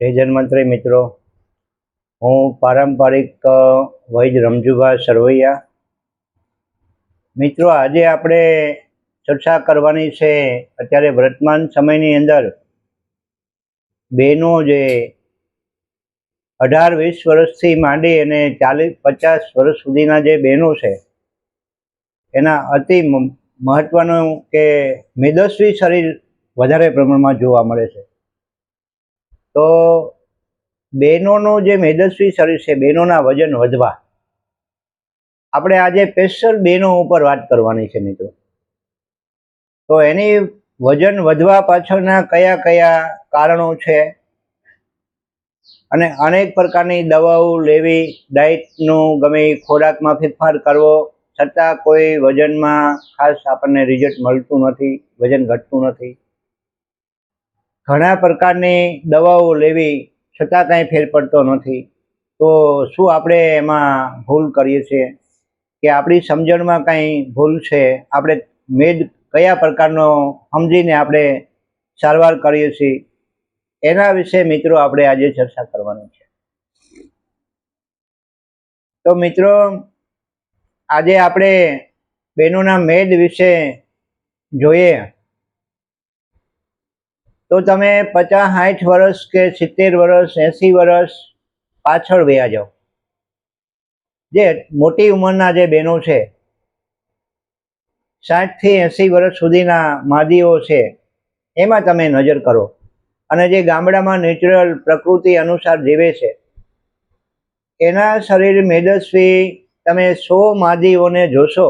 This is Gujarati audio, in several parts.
જય જન્મંત્રી મિત્રો, હું પારંપરિક વૈદ રમજુભા સરવૈયા. મિત્રો, આજે આપણે ચર્ચા કરવાની છે અત્યારે વર્તમાન સમયની અંદર બહેનો જે અઢાર, વીસ વર્ષથી માંડી અને ચાલીસ, પચાસ વર્ષ સુધીના જે બહેનો છે, એના અતિ મહત્ત્વનું કે મેદસ્વી શરીર વધારે પ્રમાણમાં જોવા મળે છે. તો બહેનોનું જે મેદસ્વી શરીર છે, બહેનોના વજન વધવા. આપણે આજે સ્પેશિયલ બહેનો ઉપર વાત કરવાની છે મિત્રો. તો એની વજન વધવા પાછળના કયા કયા કારણો છે? અને અનેક પ્રકારની દવાઓ લેવી, ડાયટનું ગમે ખોરાકમાં ફેરફાર કરવો, છતાં કોઈ વજનમાં ખાસ આપણને રિઝલ્ટ મળતું નથી, વજન ઘટતું નથી. ઘણા પ્રકારની દવાઓ લેવી છતાં કાંઈ ફેર પડતો નથી. તો શું આપણે એમાં ભૂલ કરીએ છીએ? કે આપણી સમજણમાં કાંઈ ભૂલ છે? આપણે મેદ કયા પ્રકારનો સમજીને આપણે સારવાર કરીએ છીએ? એના વિશે મિત્રો આપણે આજે ચર્ચા કરવાની છે. તો મિત્રો, આજે આપણે બહેનોના મેદ વિશે જોઈએ. તો તમે પચાસ, સાઠ વર્ષ કે સિત્તેર વર્ષ, એંસી વર્ષ પાછળ વયા જાઓ. જે મોટી ઉંમરના જે બહેનો છે સાઠથી એંસી વર્ષ સુધીના માદીઓ છે, એમાં તમે નજર કરો. અને જે ગામડામાં નેચરલ પ્રકૃતિ અનુસાર જીવે છે, એના શરીર મેદસ્વી તમે સો માદીઓને જોશો,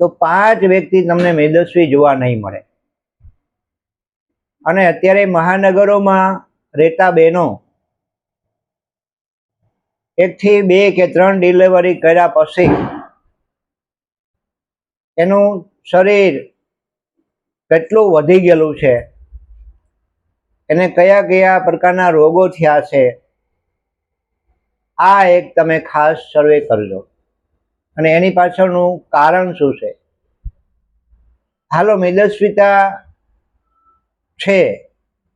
તો પાંચ વ્યક્તિ તમને મેદસ્વી જોવા નહીં મળે. અને અત્યારે મહાનગરોમાં રહેતા બહેનો એકથી બે કે ત્રણ ડિલિવરી કર્યા પછી એનું શરીર કેટલું વધી ગયેલું છે, એને કયા કયા પ્રકારના રોગો થયા છે, આ એક તમે ખાસ સર્વે કરજો. અને એની પાછળનું કારણ શું છે? હાલો, મેદસ્વિતા છે,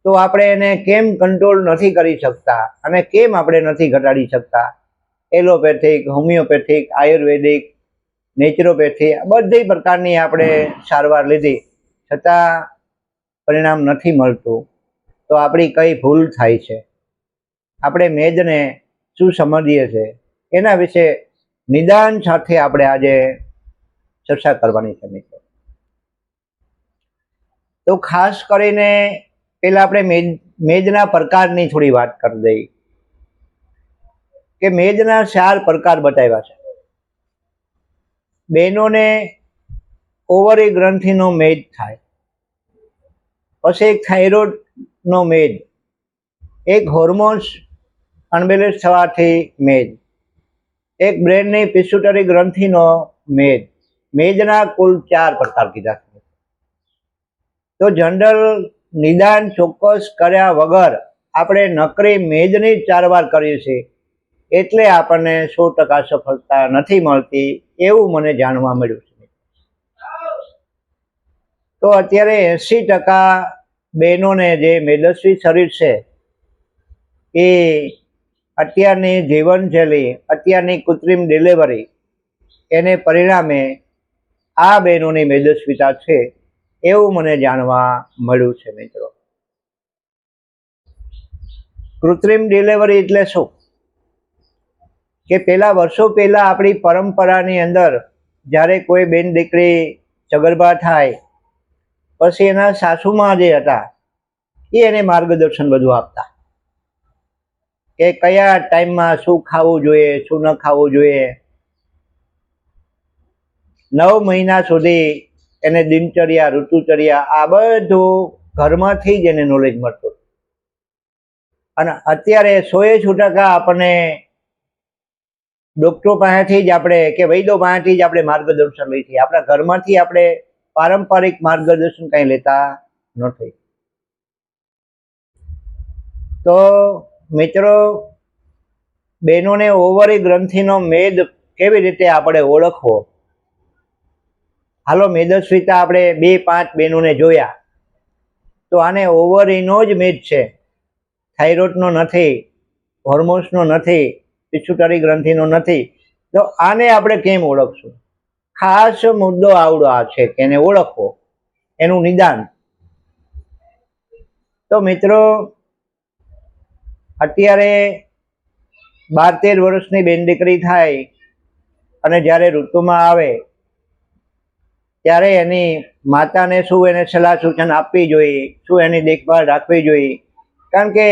તો આપણે એને કેમ કંટ્રોલ નથી કરી શકતા અને કેમ આપણે નથી ઘટાડી શકતા? એલોપેથિક, હોમિયોપેથિક, આયુર્વેદિક, નેચરોપેથી બધી પ્રકારની આપણે સારવાર લીધી. છતાં પરિણામ નથી મળતું. તો આપણી કઈ ભૂલ થાય છે? આપણે મેદને શું સમજીએ છીએ એના વિશે નિદાન સાથે આપણે આજે ચર્ચા કરવાની છે તો ખાસ કરીને પેલા આપણે મેદ મેજના પ્રકારની થોડી વાત કરી દઈએ કે મેજના ચાર પ્રકાર બતાવ્યા છે. બહેનોને ઓવરી ગ્રંથિનો મેદ થાય. પછી એક થાઇરોઇડનો મેદ એક હોર્મોન્સ અનબેલેન્સ થવાથી મેદ એક બ્રેનની પિસ્યુટરી ગ્રંથિનો મેદ મેજના કુલ ચાર પ્રકાર કીધા છે. તો જનરલ નિદાન ચોક્કસ કર્યા વગર આપણે નકરી મેદની જ સારવાર કરીએ છીએ. એટલે આપણને સો ટકા સફળતા નથી મળતી એવું મને જાણવા મળ્યું છે. તો અત્યારે એંસી ટકા બહેનોને જે મેદસ્વી શરીર છે એ અત્યારની જીવનશૈલી, અત્યારની કૃત્રિમ ડિલિવરી એને પરિણામે આ બહેનોની મેદસ્વીતા છે. એવું મને જાણવા મળ્યું છે, મિત્રો. કૃત્રિમ ડિલિવરી એટલે શું? કે પેલા વર્ષો પહેલા આપણી પરંપરાની અંદર જ્યારે કોઈ બેન દીકરી સગર્ભા થાય, પછી એના સાસુમાં જે હતા, એ એને માર્ગદર્શન બધું આપતા. કે કયા ટાઈમમાં શું ખાવું જોઈએ, શું ન ખાવું જોઈએ. નવ મહિના સુધી એને દિનચર્યા, ઋતુચર્યા, આ બધું ઘરમાંથી જ એને નોલેજ મળતું અને અત્યારે સોએ સો ટકા આપણને ડોક્ટરો પાસેથી જ આપણે કે વૈદો પાસેથી જ આપણે માર્ગદર્શન લઈએ છીએ. આપણા ઘરમાંથી આપણે પારંપરિક માર્ગદર્શન કંઈ લેતા નથી. તો મિત્રો, બહેનોને ઓવરી ગ્રંથિનો મેદ કેવી રીતે આપણે ઓળખવો? હાલો મેદસ્વીતા આપણે બે પાંચ બહેનોને જોયા. તો આને ઓવરીનો જ મેદ છે. થાઇરોઇડનો નથી, હોર્મોન્સનો નથી પિછુટરી ગ્રંથિનો નથી. તો આને આપણે કેમ ઓળખશું? ખાસ મુદ્દો આવડો આ છે કે એને ઓળખવો, એનું નિદાન. તો મિત્રો, અત્યારે બાર તેર વર્ષની બેન દીકરી થાય અને જ્યારે ઋતુમાં આવે ત્યારે એની માતાને શું એને સલાહ સૂચન આપવી જોઈએ, શું એની દેખભાળ રાખવી જોઈએ? કારણ કે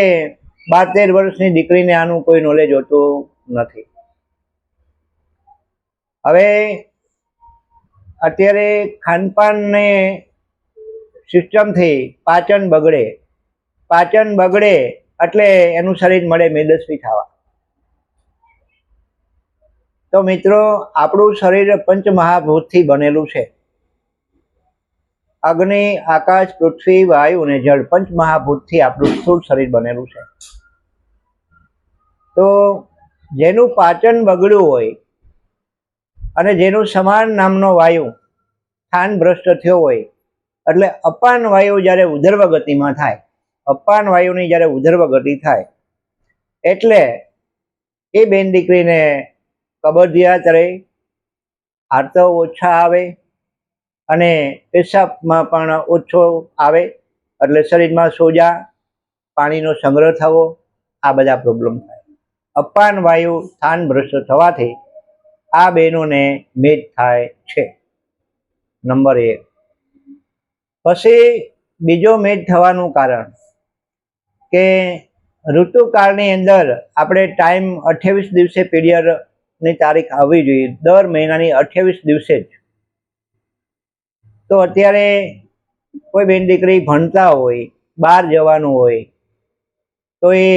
બાર તેર વર્ષની દીકરીને આનું કોઈ નોલેજ હોતું નથી. હવે અત્યારે ખાનપાનને સિસ્ટમથી પાચન બગડે. પાચન બગડે એટલે એનું શરીર મળે મેદસ્વી થવા. તો મિત્રો, આપણું શરીર પંચમહાભૂતથી બનેલું છે. અગ્નિ, આકાશ, પૃથ્વી, વાયુ અને જળ પંચમહાભૂતથી આપણું સ્થૂળ શરીર બનેલું છે. તો જેનું પાચન બગડ્યું હોય અને જેનું સમાન નામનો વાયુ સ્થાન ભ્રષ્ટ થયો હોય, એટલે અપાન વાયુ જ્યારે ઉધર્વ ગતિમાં થાય, અપાન વાયુની જ્યારે ઉધર્વ ગતિ થાય, એટલે એ બેન દીકરીને કબજિયાત રહે આર્તવ ઓછા આવે અને પેશાબમાં પણ ઓછો આવે, એટલે શરીરમાં સોજા, પાણીનો સંગ્રહ થવો, આ બધા પ્રોબ્લેમ થાય. અપાન વાયુ સ્થાન ભ્રષ્ટ થવાથી આ બહેનોને મેદ થાય છે. નંબર એક. પછી બીજો મેદ થવાનું કારણ કે ઋતુકાળની અંદર આપણે ટાઈમ અઠ્યાવીસ દિવસે પીરિયડની તારીખ આવવી જોઈએ. દર મહિનાની અઠ્યાવીસ દિવસે જ. તો અત્યારે કોઈ બેન દીકરી ભણતા હોય બહાર જવાનું હોય, તો એ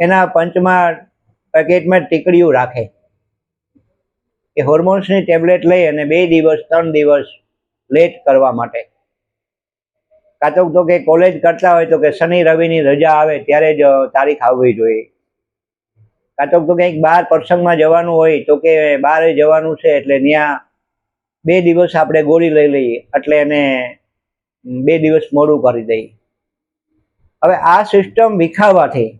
એના પંચમાં પેકેટમાં ટીકડીઓ રાખે. એ હોર્મોન્સની ટેબ્લેટ લઈ અને બે દિવસ, ત્રણ દિવસ લેટ કરવા માટે. કાં તો તો કે કોલેજ કરતા હોય તો કે શનિ, રવિની રજા આવે ત્યારે જ તારીખ આવવી જોઈએ. કાં તો કંઈક બહાર પ્રસંગમાં જવાનું હોય તો કે બહાર જવાનું છે એટલે ત્યાં બે દિવસ આપણે ગોળી લઈ લઈએ એટલે એને બે દિવસ મોડું કરી દઈએ. હવે આ સિસ્ટમ વિખાવાથી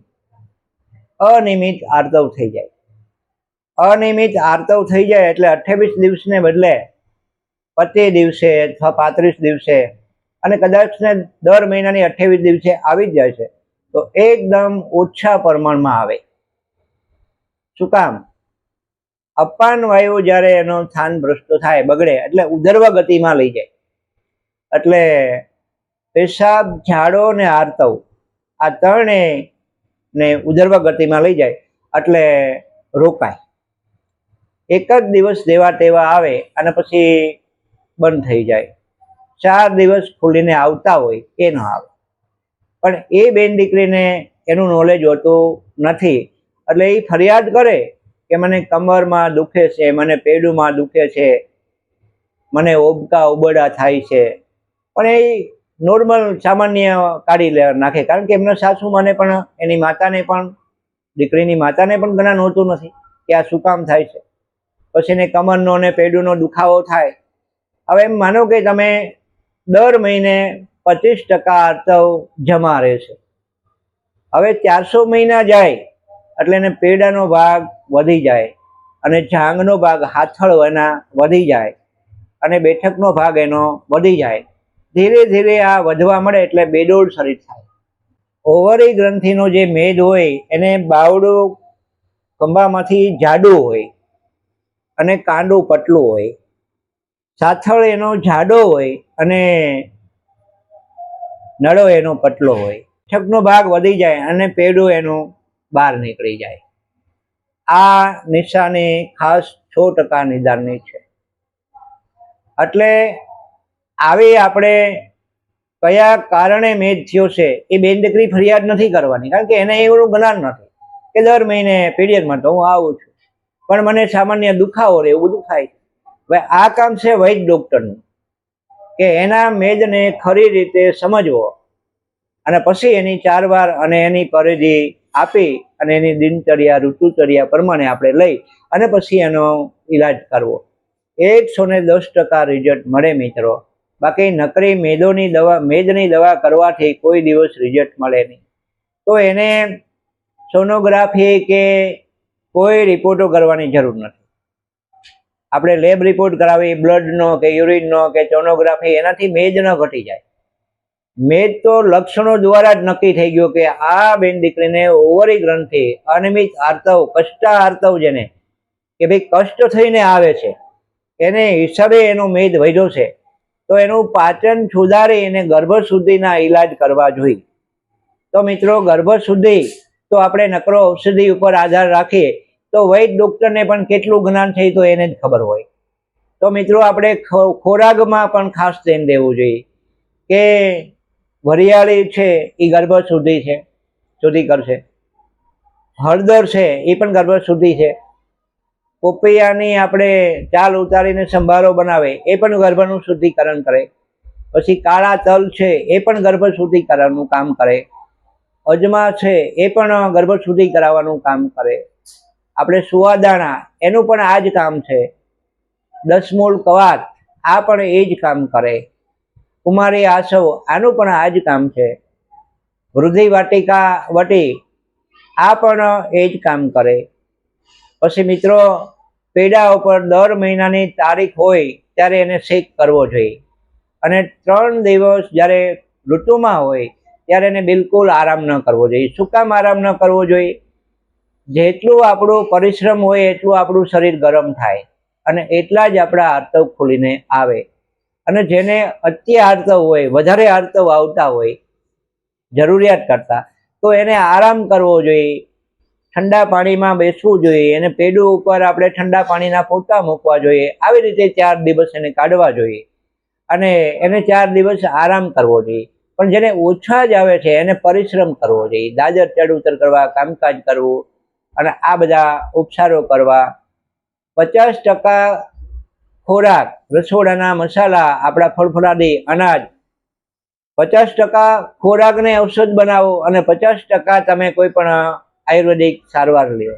અનિયમિત આર્તવ થઈ જાય. અનિયમિત આર્તવ થઈ જાય એટલે અઠ્યાવીસ દિવસને બદલે પચીસ દિવસે અથવા પાંત્રીસ દિવસે અને કદાચ ને દર મહિનાની અઠ્યાવીસ દિવસે આવી જ જાય છે. તો એકદમ ઓછા પ્રમાણમાં આવે. શું કામ? અપાન વાયુ જ્યારે એનો સ્થાન ભ્રષ્ટ થાય, બગડે, એટલે ઉદર્વ ગતિમાં લઈ જાય. એટલે પેશાબ, ઝાડો ને આર્તવ, આ ત્રણે ને ઉદર્વ ગતિમાં લઈ જાય, એટલે રોકાય. એક જ દિવસ દેવા તેવા આવે અને પછી બંધ થઈ જાય. ચાર દિવસ ખુલીને આવતા હોય એ ન આવે. પણ એ બેન દીકરીને એનું નોલેજ હોતું નથી, એટલે એ ફરિયાદ કરે કે મને કમરમાં દુખે છે, મને પેડુમાં દુખે છે, મને ઓબકા ઓબડા થાય છે. પણ એ નોર્મલ સામાન્ય કાઢી લે નાખે. કારણ કે એમના સાસુમાને પણ, એની માતાને પણ, દીકરીની માતાને પણ ઘણા નહોતું નથી કે આ શું કામ થાય છે. પછી એને કમરનો ને પેડુનો દુખાવો થાય. હવે એમ માનો કે તમે દર મહિને પચીસ ટકા આર્તવ જમા રહેશે. હવે ચારસો મહિના જાય એટલે એને પેડાનો ભાગ વધી જાય અને જાંગનો ભાગ હાથળ એના વધી જાય અને બેઠકનો ભાગ એનો વધી જાય. ધીરે ધીરે આ વધવા મળે એટલે બેડોળ શરીર થાય. ઓવરી ગ્રંથિનો જે મેદ હોય એને બાવડો ખંભામાંથી જાડું હોય અને કાંડું પતલું હોય. સાથળ એનો જાડો હોય અને નળો એનો પતલો હોય. છકનો ભાગ વધી જાય અને પેડું એનું બહાર નીકળી જાય. આ નિશાની ખાસ છ ટકા નિદાનની છે. એટલે આવી આપણે કયા કારણે મેદ થયો છે, એ બેન દીકરી ફરિયાદ નથી કરવાની, કારણ કે એને એવું જ્ઞાન નથી કે દર મહિને પીરિયડમાં તો હું આવું છું. પણ મને સામાન્ય દુખાવો રહે એવું બધું થાય હવે આ કામ છે વૈદ ડૉક્ટરનું, કે એના મેદને ખરી રીતે સમજવો. અને પછી એની ચારવાર અને એની પરિધિ આપી અને એની દિનચર્યા, ઋતુચર્યા પ્રમાણે આપણે લઈ અને પછી એનો ઈલાજ કરવો. એકસો ને દસ ટકા રિઝલ્ટ મળે મિત્રો. બાકી નકરી મેદોની દવા, મેદની દવા કરવાથી કોઈ દિવસ રિઝલ્ટ મળે નહીં. તો એને સોનોગ્રાફી કે કોઈ રિપોર્ટો કરવાની જરૂર નથી. આપણે લેબ રિપોર્ટ કરાવી બ્લડનો કે યુરિનનો કે સોનોગ્રાફી એનાથી મેજ ન ઘટી જાય. મેજ તો લક્ષણો દ્વારા જ નક્કી થઈ ગયો કે આ બેન દીકરીને ઓવરી ગ્રંથિ અનિયમિત આર્તવ, કષ્ટા આર્તવ જેને કે ભાઈ કષ્ટ થઈને આવે છે, એને હિસાબે એનો મેદ વધ્યો છે, તો એનું પાચન સુધારી એને ગર્ભ સુધીના ઈલાજ કરવા જોઈએ. તો મિત્રો ગર્ભ સુધી તો આપણે નકરો ઔષધિ ઉપર આધાર રાખીએ, તો વૈદ ડૉક્ટરને પણ કેટલું જ્ઞાન એ તો એને જ ખબર હોય. તો મિત્રો આપણે ખોરાકમાં પણ ખાસ ધ્યાન દેવું જોઈએ કે વરિયાળી છે એ ગર્ભ શુદ્ધિ છે, શુદ્ધિ કરશે. હળદર છે એ પણ ગર્ભ શુદ્ધિ છે. પોપૈયાની આપણે ચાલ ઉતારીને સંભારો બનાવે એ પણ ગર્ભનું શુદ્ધિકરણ કરે. પછી કાળા તલ છે એ પણ ગર્ભ શુદ્ધિકરણનું કામ કરે. અજમા છે એ પણ ગર્ભ શુદ્ધિ કરાવવાનું કામ કરે. આપણે સુવાદાણા એનું પણ આ જ કામ છે. દસમૂળ કવાત આ પણ એ જ કામ કરે. કુમારી આસવ, આનું પણ આ જ કામ છે. વૃદ્ધિ વાટિકા વટી, આ પણ એ જ કામ કરે. પછી મિત્રો, પેડા ઉપર દર મહિનાની તારીખ હોય ત્યારે એને શેક કરવો જોઈએ. અને ત્રણ દિવસ જ્યારે ઋતુમાં હોય ત્યારે એને બિલકુલ આરામ ન કરવો જોઈએ. શું કામ આરામ ન કરવો જોઈએ? જેટલું આપણું પરિશ્રમ હોય એટલું આપણું શરીર ગરમ થાય અને એટલા જ આપણા આર્તવ ખુલીને આવે. અને જેને અતિ આર્તવ હોય, વધારે આર્તવ આવતા હોય, જરૂરિયાત કરતા, તો એને આરામ કરવો જોઈએ. ઠંડા પાણીમાં બેસવું જોઈએ. એને પેડું ઉપર આપણે ઠંડા પાણીના ફોટા મૂકવા જોઈએ. આવી રીતે ચાર દિવસ એને કાઢવા જોઈએ. અને એને ચાર દિવસ આરામ કરવો જોઈએ. પણ જેને ઓછા જ આવે છે, એને પરિશ્રમ કરવો જોઈએ. દાદર ચડ ઉતર કરવા, કામકાજ કરવું, અને આ બધા ઉપચારો કરવા. પચાસ ટકા ખોરાક, રસોડાના મસાલા, આપણા ફળફળાદી અનાજ. પચાસ ટકા ખોરાકને ઔષધ બનાવો અને પચાસ ટકા તમે કોઈ પણ આયુર્વેદિક સારવાર લ્યો.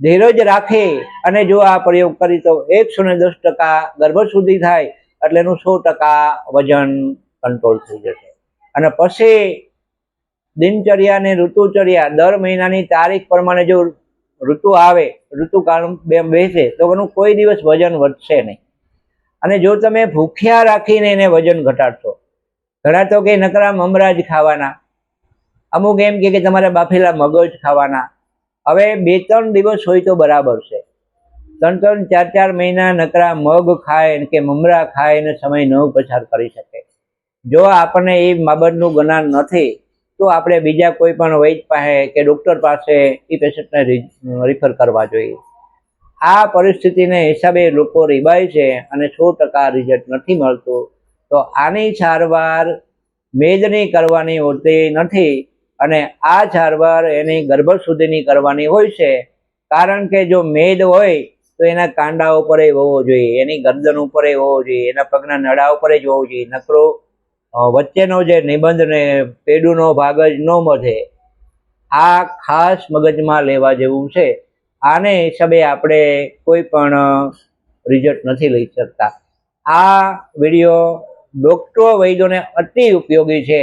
ધીરજ રાખે અને જો આ પ્રયોગ કરી તો એકસો ને દસ ટકા ગર્ભ સુધી થાય એટલે એનું સો ટકા વજન કંટ્રોલ થઈ જશે. અને પછી દિનચર્યા અને ઋતુચર્યા, દર મહિનાની તારીખ પ્રમાણે જો ઋતુ આવે ઋતુકાળ બે બેસે, તો એનું કોઈ દિવસ વજન વધશે નહીં. અને જો તમે ભૂખ્યા રાખીને એને વજન ઘટાડશો, ઘણા તો કે નકરા મમરા જ ખાવાના. અમુક એમ કે તમારે બાફેલા મગજ ખાવાના. હવે બે ત્રણ દિવસ હોય તો બરાબર છે. ત્રણ ત્રણ, ચાર ચાર મહિના નકરા મગ ખાય કે મમરા ખાય ને સમય ન પસાર કરી શકે. જો આપણને એ બાબતનું જ્ઞાન નથી તો આપણે બીજા કોઈ પણ વૈદ પાસે કે ડૉક્ટર પાસે એ પેશન્ટને રિફર કરવા જોઈએ. આ પરિસ્થિતિને હિસાબે લોકો રીબાય છે અને સો ટકા રિઝલ્ટ નથી મળતું. તો આની સારવાર મેદની કરવાની હોતી નથી અને આ સારવાર એની ગર્ભ સુધીની કરવાની હોય છે. કારણ કે જો મેદ હોય તો એના કાંડા ઉપર હોવો જોઈએ, એની ગરદન ઉપર હોવો જોઈએ, એના પગના નળા ઉપર જ હોવો જોઈએ, નકરો વચ્ચેનો જે નિબંધ ને પેડુનો ભાગ જ ન વધે આ ખાસ મગજમાં લેવા જેવું છે. આને હિસાબે આપણે કોઈ પણ રિઝલ્ટ નથી લઈ શકતા. આ વીડિયો ડોક્ટરો વૈદ્યોને અતિ ઉપયોગી છે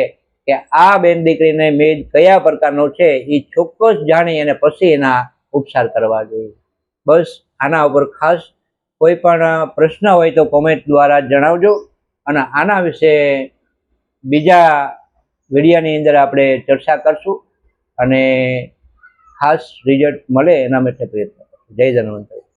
કે આ બેન દીકરીને મેદ કયા પ્રકારનો છે એ ચોક્કસ જાણી અને પછી એના ઉપચાર કરવા જોઈએ. બસ આના ઉપર ખાસ કોઈ પણ પ્રશ્ન હોય તો કોમેન્ટ દ્વારા જણાવજો અને આના વિશે બીજા વિડીયાની અંદર આપણે ચર્ચા કરશું અને ખાસ રિઝલ્ટ મળે એના માટે પ્રયત્ન કરશું. જય ધન્વંતરી